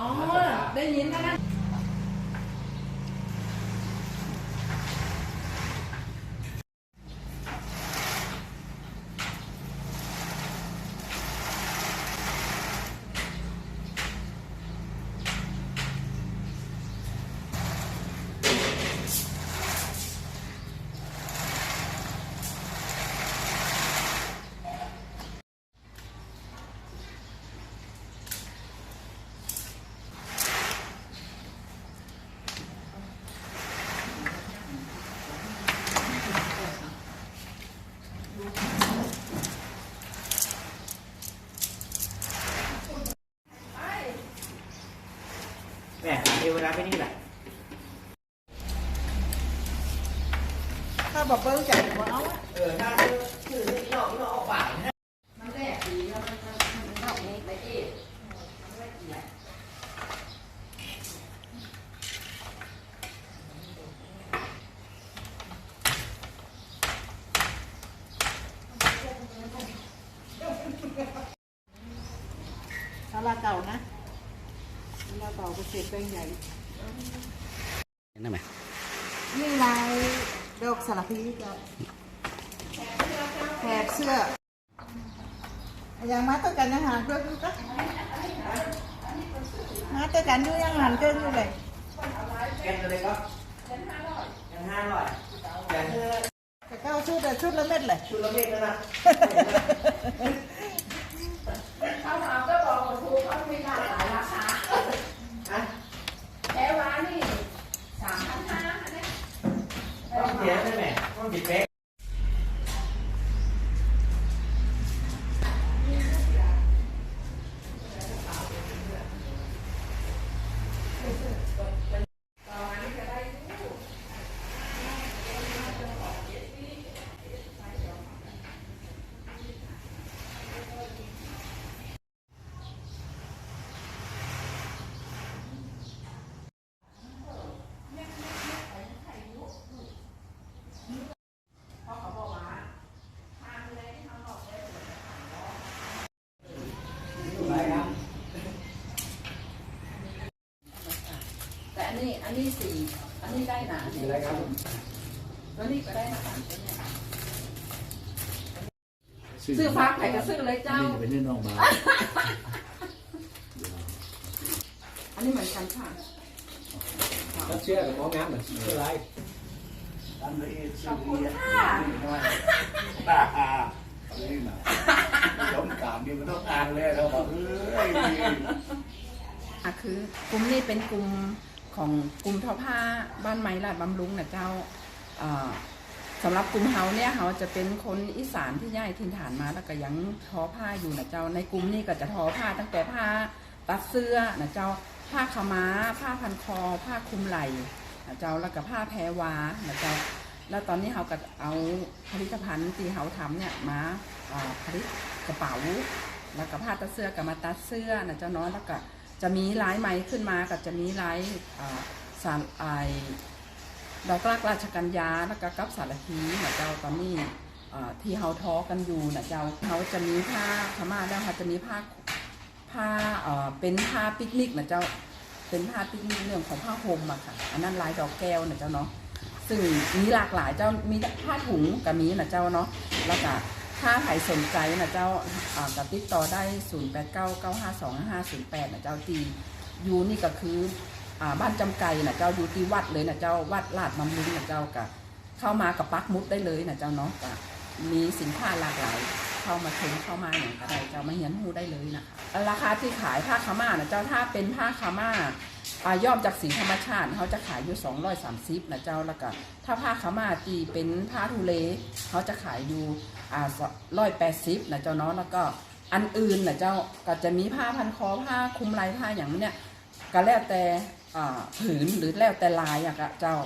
哦，那您看看 แม่เอเวลาไปนี่แหละถ้าบอกเบิ้งใจบอกเอาอะเออถ้าชื่อนี่นอกนอกออกปากนะมันแรกดีแล้วมันมันมันนอกนี้ไปอีกมันละเอียดศาลาเก่านะ ศาลาเก่าก็เศษแป้งใหญ่นั่นไหมนี่ลายดอกสลับพีกับแถบเสื้ออย่างมาตัวกันอาหารเพื่อนก็มาตัวกันดูยังอาหารเกินอยู่เลยแกนอะไรก็แกนห้าร้อยแกนห้าร้อยแกนแต่ก็เอาชุดแต่ชุดละเม็ดเลยชุดละเม็ดนะนะ เขาถามก็บอกว่าถูกเขาไม่ได้หลายราคา ฮะ แค่ว่านี่สามพันห้าอันนี้ ต้องเสียใช่ไหมต้องบิดเป๊ะ แต่ อันนี้ อันนี้สี่อันนี้ได้หนาสีอะไรครับแล้วนี่ก็ได้หนาซื้อฟักไหนก็ซื้อเลยเจ้านี่จะเป็นเรื่องน้องมาอันนี้เหมือนกันค่ะต้องเชื่อกับหมองามเหมือนชื่ออะไรตามละเอียดขอบคุณค่ะตานี่นะสมกามนี่มันต้องอ่านเลยเราบอกเอ้ย อะคือกลุ่มนี้เป็นกลุ่ม ของกลุ่มทอผ้าบ้านไม้ลาดบำรุงนะเจ้าสำหรับกลุ่มเฮาเนี่ยเฮาจะเป็นคนอีสานที่ย้ายถิ่นฐานมาแล้วก็ยังทอผ้าอยู่นะเจ้า ในกลุ่มนี้ก็จะทอผ้าตั้งแต่ผ้าตัดเสื้อนะเจ้า ผ้าขม้า ผ้าพันคอ ผ้าคลุมไหล่นะเจ้าแล้วก็ผ้าแพรวานะเจ้าแล้วตอนนี้เราก็เอาผลิตภัณฑ์ที่เราทำเนี่ยมาผลิตกระเป๋า แล้วก็ผ้าตัดเสื้อกับมาตัดเสื้อนะเจ้าน้อยแล้วก็ จะมีลายไหมขึ้นมาก็จะมีลายสารไอดอกลักราชกัญญาแล้วก็กับสารพีนะเจ้าตอนนี้ที่เฮาท้อกันอยู่นะเจ้าเขาจะมีผ้าขาวม่าแล้วเขาจะมีผ้าผ้าเป็นผ้าปิกนิกนะเจ้าเป็นผ้าปิกนิกเรื่องของผ้าห่มอะค่ะ อันนั้นลายดอกแก้วนะเจ้าเนาะซึ่งมีหลากหลายเจ้ามีผ้าถุงกับมีนะเจ้าเนาะแล้วก็ ถ้าใครสนใจนะเจ้าอ่ากับติดต่อได้ 0 8 9 9 5 2 5 0 8นะเจ้าตียูนี่ก็คืออบ้านจำไก่นะเจ้าอยู่ที่วัดเลยนะเจ้าวัดลาดบำรุงนะเจ้ากับเข้ามากับปักมุดได้เลยนะเจ้าเนาะมีสินค้าหลากหลายเข้ามาชมเข้ามาอย่างได้เจ้ามาเฮียนหูได้เลยนะคะราคาที่ขายผ้าขาม่านะเจ้าถ้าเป็นผ้าขาม่าอาย่อมจากสีธรรมชาติเขาจะขายอยู่ 230นะเจ้าแล้วก็ถ้าผ้าขามาตีเป็นผ้าทุเลเขาจะขายอยู่ อ่าร้อยแปดสิบนะเจ้าเนาะแล้วก็อันอื่นนะเจ้าก็จะมีผ้าพันคอผ้าคลุมไหล่ผ้าอย่างเนี้ยก็แล้วแต่ผืนหรือแล้วแต่ลายอะกะเจ้า